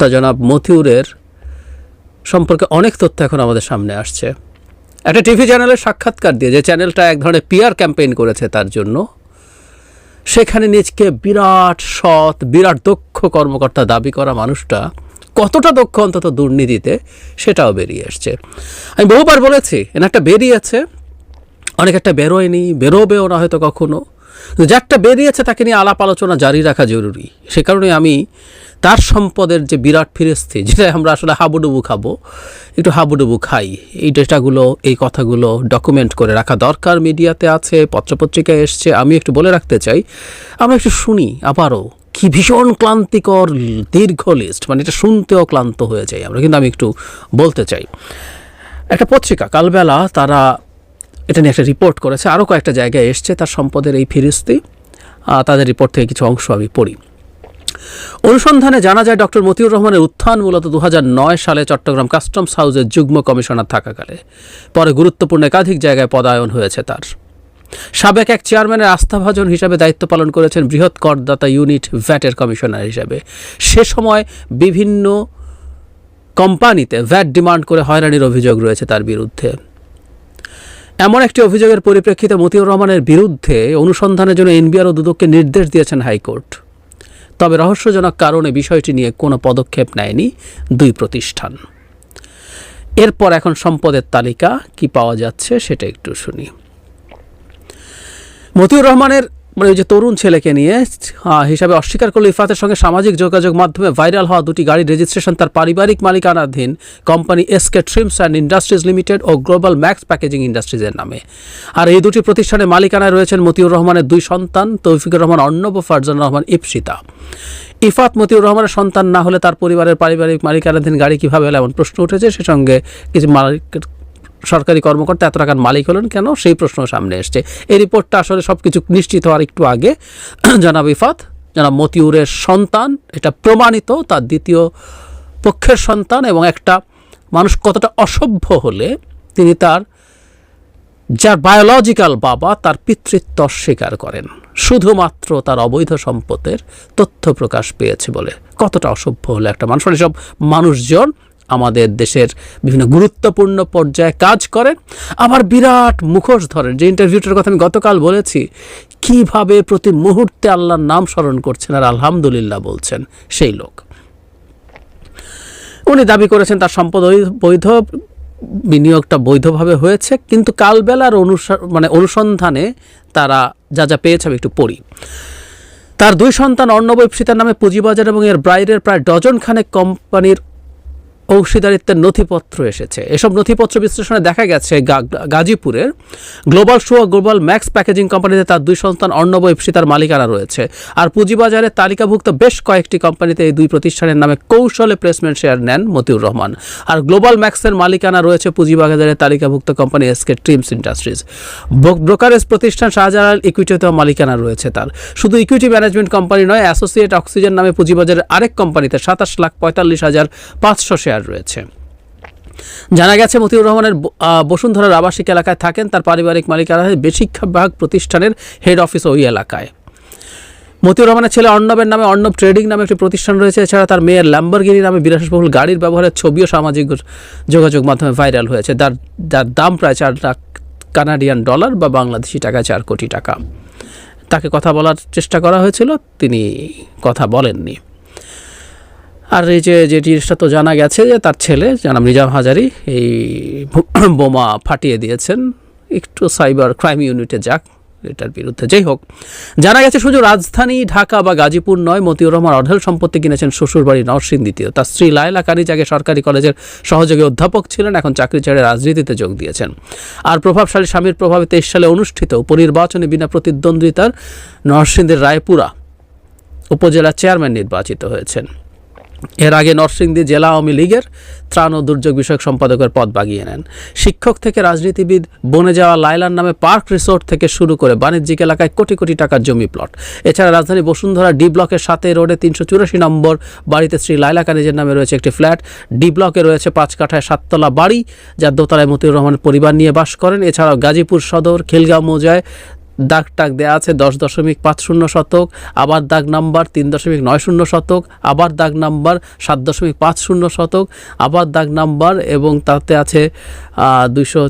তা জনাব মতিউরের সম্পর্কে অনেক তথ্য এখন আমাদের সামনে আসছে। একটা টিভি চ্যানেলের সাক্ষাৎকার দিয়ে যে চ্যানেলটা এক ধরনের পিয়ার ক্যাম্পেইন করেছে তার জন্য, সেখানে নিজকে বিরাট সৎ, বিরাট দক্ষ কর্মকর্তা দাবি করা মানুষটা কতটা দক্ষ অন্তত দুর্নীতিতে সেটাও বেরিয়ে এসছে। আমি বহুবার বলেছি, এনারটা বেরিয়েছে, অনেক একটা বেরোয়নি, বেরোবেও না হয়তো কখনো। যারটা বেরিয়েছে তাকে নিয়ে আলাপ আলোচনা জারি রাখা জরুরি। সে কারণে আমি তার সম্পদের যে বিরাট ফিরিস্তি যেটা আমরা আসলে হাবুডুবু খাব, একটু হাবুডুবু খাই। এই ডেটাগুলো, এই কথাগুলো ডকুমেন্ট করে রাখা দরকার। মিডিয়াতে আছে, পত্রপত্রিকায় এসছে। আমি একটু বলে রাখতে চাই, আমরা একটু শুনি আবারও কি ভীষণ ক্লান্তিকর দীর্ঘ লিস্ট মানে এটা শুনতেও ক্লান্ত হয়ে যাই আমরা, কিন্তু আমি একটু বলতে চাই। একটা পত্রিকা, কালবেলা তারা এটা নিয়ে একটা রিপোর্ট করেছে। আরও কয়েকটা জায়গায় এসছে তার সম্পদের এই ফিরিস্তি। তাদের রিপোর্ট থেকে কিছু অংশ আমি পড়ি। অনুসন্ধানে জানা যায় ডক্টর মতিউর রহমানের উত্থান মূলত দু হাজার নয় সালে চট্টগ্রাম কাস্টমস হাউসের যুগ্ম কমিশনার থাকাকালে। পরে গুরুত্বপূর্ণ একাধিক জায়গায় পদায়ন হয়েছে তার। সাবেক এক চেয়ারম্যানের আস্থাভাজন হিসাবে দায়িত্ব পালন করেছেন বৃহৎ করদাতা ইউনিট ভ্যাটের কমিশনার হিসেবে। সে সময় বিভিন্ন কোম্পানিতে ভ্যাট ডিমান্ড করে হয়রানির অভিযোগ রয়েছে তার বিরুদ্ধে। এমন একটি অভিযোগের পরিপ্রেক্ষিতে মতিউর রহমানের বিরুদ্ধে অনুসন্ধানের জন্য এনবিআর ও দুদককে নির্দেশ দিয়েছেন হাইকোর্ট। তবে রহস্যজনক কারণে বিষয়টি নিয়ে কোনো পদক্ষেপ নেয়নি দুই প্রতিষ্ঠান। এরপর এখন সম্পদের তালিকা, কি পাওয়া যাচ্ছে সেটা একটু শুনি। মতিউর রহমানের মানে ওই যে তরুণ ছেলেকে নিয়ে হিসাবে অস্বীকার করল ইফাতের সঙ্গে সামাজিক যোগাযোগ মাধ্যমে ভাইরাল হওয়া দুটি গাড়ির রেজিস্ট্রেশন তার পারিবারিক মালিকানাধীন company SK trims and industries limited O global max packaging ইন্ডাস্ট্রিজের নামে। আর এই দুটি প্রতিষ্ঠানের মালিকানায় রয়েছেন মতিউর রহমানের দুই সন্তান, তৌফিকুর রহমান অর্ণব ফারজান রহমান ইপসিতা ইফাত মতিউর রহমানের সন্তান না হলে তার পরিবারের পারিবারিক মালিকানাধীন গাড়ি কীভাবে এমন প্রশ্ন উঠেছে? সে সঙ্গে কিছু মালিক সরকারি কর্মকর্তা এত টাকার মালিক হলেন কেন? সেই প্রশ্ন সামনে এসছে। এই রিপোর্টটা আসলে সব কিছু নিশ্চিত হওয়ার একটু আগে। জানাব ইফাত, জানাব মতিউরের সন্তান, এটা প্রমাণিত তার দ্বিতীয় পক্ষের সন্তান এবং একটা মানুষ কতটা অসভ্য হলে তিনি তার, যার বায়োলজিক্যাল বাবা তার পিতৃত্ব অস্বীকার করেন। শুধুমাত্র তার অবৈধ সম্পদের তথ্য প্রকাশ পেয়েছে বলে। কতটা অসভ্য হলে একটা মানুষ। মানে সব মানুষজন আমাদের দেশের বিভিন্ন গুরুত্বপূর্ণ পর্যায়ে কাজ করেন। আবার বিরাট মুখোশ ধরেন। যে ইন্টারভিউটার কথা আমি গতকাল বলেছি, কীভাবে প্রতি মুহূর্তে আল্লাহর নাম স্মরণ করছেন আর আলহামদুলিল্লাহ বলছেন সেই লোক। উনি দাবি করেছেন তার সম্পদ বৈধ, বিনিয়োগটা বৈধভাবে হয়েছে, কিন্তু কালবেলার অনুসা মানে অনুসন্ধানে তারা যা যা পেয়েছে আমি একটু পড়ি। তার দুই সন্তান অর্ণব ইপসিতার নামে পুঁজিবাজার এবং এর বাইরের প্রায় ডজন খানেক কোম্পানির অংশীদারিত্বের নথিপত্র এসেছে। এসব নথিপত্র বিশ্লেষণে দেখা গেছে গাজীপুরের global show global max packaging কোম্পানিতে তার দুই সন্তান অর্ণব ইপসিতার মালিকানা রয়েছে। আর পুঁজিবাজারে তালিকাভুক্ত বেশ কয়েকটি কোম্পানিতে এই দুই প্রতিষ্ঠানের নামে কৌশলে প্লেসমেন্ট শেয়ার নেন মতিউর রহমান। আর গ্লোবাল ম্যাক্সের মালিকানা রয়েছে পুঁজিবাজারে তালিকাভুক্ত company SK trims industries. Brokerage প্রতিষ্ঠান শাহজালাল ইকুইটিতেও মালিকানা রয়েছে তার। শুধু ইকুইটি ম্যানেজমেন্ট কোম্পানি নয় অ্যাসোসিয়েট অক্সিজেন নামে পুঁজিবাজারের আরেক কোম্পানিতে সাতাশ লাখ পঁয়তাল্লিশ হাজার পাঁচশো শেয়ার রয়েছে। জানা গেছে, মতিউর রহমানের বসুন্ধরার আবাসিক এলাকায় থাকেন তার পারিবারিক মালিকানা বেশিক্ষা বিভাগ প্রতিষ্ঠানের হেড অফিস ওই এলাকায়। মতিউর রহমানের ছেলে অর্ণবের নামে অর্ণব ট্রেডিং নামে একটি প্রতিষ্ঠান রয়েছে। এছাড়া তার মেয়ের ল্যাম্বরগিনি নামে বিলাসবহুল গাড়ির ব্যবহারের ছবিও সামাজিক যোগাযোগ মাধ্যমে ভাইরাল হয়েছে। যার যার দাম প্রায় চার লাখ কানাডিয়ান ডলার বা বাংলাদেশি টাকায় চার কোটি টাকা। তাকে কথা বলার চেষ্টা করা হয়েছিল, তিনি কথা বলেননি। আর এই যে যে জিনিসটা তো জানা গেছে যে তার ছেলে জানাম নিজাম হাজারি, এই বোমা ফাটিয়ে দিয়েছেন। একটু সাইবার ক্রাইম ইউনিটে যাক, এটার বিরুদ্ধে যাই হোক। জানা গেছে শুধু রাজধানী ঢাকা বা গাজীপুর নয়, মতিউর রহমান অঢেল সম্পত্তি কিনেছেন শ্বশুরবাড়ি নরসিংদীতেও তার স্ত্রী লায়লা আগে সরকারি কলেজের সহযোগী অধ্যাপক ছিলেন, এখন চাকরি ছেড়ে রাজনীতিতে যোগ দিয়েছেন। আর প্রভাবশালী স্বামীর প্রভাবে তেইশ সালে অনুষ্ঠিত উপনির্বাচনে বিনা প্রতিদ্বন্দ্বিতার নরসিংদীর রায়পুরা উপজেলা চেয়ারম্যান নির্বাচিত হয়েছেন। এর আগে নরসিংদী জেলা আওয়ামী লীগের ত্রাণ ও দুর্যোগ বিষয়ক সম্পাদকের পদ বাগিয়ে নেন। শিক্ষক থেকে রাজনীতিবিদ বনে যাওয়া লাইলার নামে পার্ক রিসোর্ট থেকে শুরু করে বাণিজ্যিক এলাকায় কোটি কোটি টাকার জমি প্লট। এছাড়া রাজধানী বসুন্ধরা ডি ব্লকের সাথে রোডে তিনশো চুরাশি নম্বর বাড়িতে শ্রী লাইলা কানিজের নামে রয়েছে একটি ফ্ল্যাট। ডি ব্লকে রয়েছে পাঁচ কাঠায় সাততলা বাড়ি, যার দোতলায় মতিউর রহমানের পরিবার নিয়ে বাস করেন। এছাড়াও গাজীপুর সদর, খিলগাঁও মৌজায় দাগ টাগ দেওয়া আছে দশ দশমিক পাঁচ শূন্য শতক, আবার দাগ নাম্বার তিন দশমিক নয় শূন্য শতক, আবার দাগ নাম্বার সাত দশমিক পাঁচ শূন্য শতক, আবার দাগ নাম্বার এবং তাতে আছে দুইশো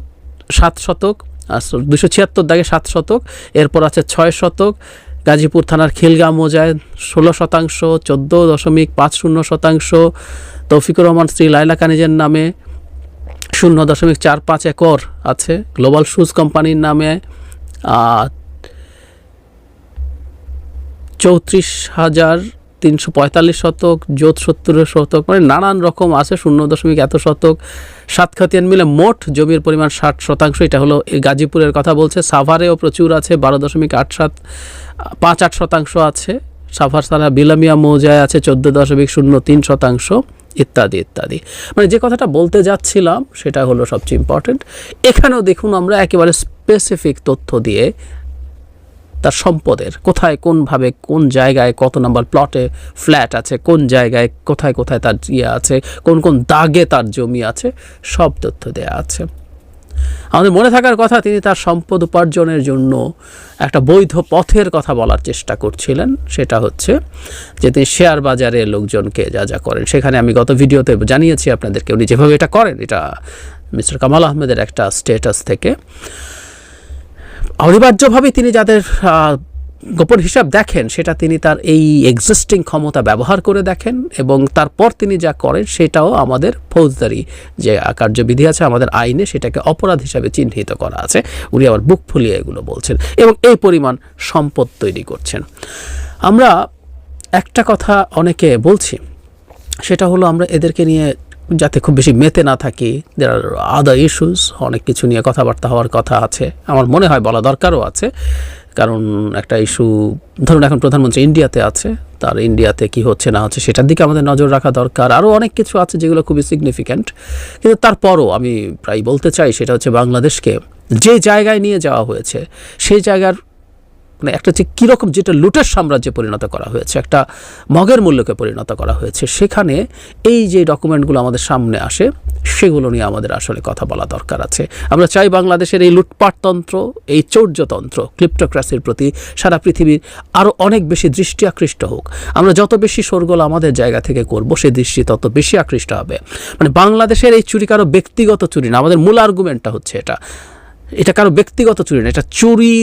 সাত শতক দুশো ছিয়াত্তর দাগে সাত শতক, এরপর আছে ছয় শতক, গাজীপুর থানার খিলগা মোজায় ষোলো শতাংশ, চোদ্দ দশমিক পাঁচ শূন্য শতাংশ, তৌফিকুর রহমান, শ্রী লাইলা কানিজের নামে শূন্য দশমিক চার পাঁচ একর আছে। গ্লোবাল শুজ কোম্পানির নামে চৌত্রিশ হাজার তিনশো পঁয়তাল্লিশ শতক, জোত সত্তর শতক মানে নানান রকম আছে, শূন্য দশমিক এত শতক। সাত খাতিয়ান মিলে মোট জমির পরিমাণ ষাট শতাংশ, এটা হলো গাজীপুরের কথা বলছে। সাভারেও প্রচুর আছে, বারো দশমিক আট সাত, পাঁচ আট শতাংশ আছে। সাভার ছাড়া বিলামিয়া মৌজায় আছে, চোদ্দ দশমিক শূন্য তিন শতাংশ। ইত্যাদি ইত্যাদি। মানে যে কথাটা বলতে যাচ্ছিলাম, সেটা হলো সবচেয়ে ইম্পর্টেন্ট এখানেও দেখুন আমরা একেবারে স্পেসিফিক তথ্য দিয়ে তার সম্পদের, কোথায়, কোনভাবে, কোন জায়গায়, কত নম্বর প্লটে ফ্ল্যাট আছে, কোন জায়গায়, কোথায় কোথায় তার ইয়ে আছে, কোন কোন দাগে তার জমি আছে, সব তথ্য দেয়া আছে। আমাদের মনে থাকার কথা, তিনি তার সম্পদ উপার্জনের জন্য একটা বৈধ পথের কথা বলার চেষ্টা করছিলেন। সেটা হচ্ছে যে তিনি শেয়ার বাজারে লোকজনকে যা যা করেন। সেখানে আমি গত ভিডিওতে জানিয়েছি আপনাদেরকে, উনি যেভাবে এটা করেন, এটা মিস্টার কামাল আহমেদের একটা স্টেটাস থেকে। অনিবার্যভাবে তিনি যাদের গোপন হিসাব দেখেন, সেটা তিনি তার এই এক্সিস্টিং ক্ষমতা ব্যবহার করে দেখেন এবং তারপর তিনি যা করেন সেটাও আমাদের ফৌজদারি যে কার্যবিধি আছে, আমাদের আইনে সেটাকে অপরাধ হিসাবে চিহ্নিত করা আছে। উনি আবার বুক ফুলিয়ে এগুলো বলছেন এবং এই পরিমাণ সম্পদ তৈরি করছেন। আমরা একটা কথা অনেকে বলছি, সেটা হলো আমরা এদেরকে নিয়ে যাতে খুব বেশি মেতে না থাকি দের আর আদার ইস্যুস অনেক কিছু নিয়ে কথাবার্তা হওয়ার কথা আছে, আমার মনে হয় বলা দরকারও আছে। কারণ একটা ইস্যু, ধরুন এখন প্রধানমন্ত্রী ইন্ডিয়াতে আছে, তার ইন্ডিয়াতে কি হচ্ছে না হচ্ছে সেটার দিকে আমাদের নজর রাখা দরকার। আরও অনেক কিছু আছে যেগুলো খুবই সিগনিফিক্যান্ট কিন্তু তারপরও আমি প্রায় বলতে চাই সেটা হচ্ছে বাংলাদেশকে যে জায়গায় নিয়ে যাওয়া হয়েছে, সেই জায়গার মানে একটা যে কীরকম যেটা লুটের সাম্রাজ্যে পরিণত করা হয়েছে, একটা মগের মূল্যকে পরিণত করা হয়েছে, সেখানে এই যে ডকুমেন্টগুলো আমাদের সামনে আসে, সেগুলো নিয়ে আমাদের আসলে কথা বলা দরকার আছে। আমরা চাই বাংলাদেশের এই লুটপাটতন্ত্র, এই চৌর্যতন্ত্র, ক্লিপ্টোক্রাসির প্রতি সারা পৃথিবীর আরও অনেক বেশি দৃষ্টি আকৃষ্ট হোক। আমরা যত বেশি শোরগোল আমাদের জায়গা থেকে করব সেই দৃষ্টি তত বেশি আকৃষ্ট হবে। মানে বাংলাদেশের এই চুরি কারও ব্যক্তিগত চুরি না, আমাদের মূল আর্গুমেন্টটা হচ্ছে এটা। এটা কারও ব্যক্তিগত চুরি না, এটা চুরি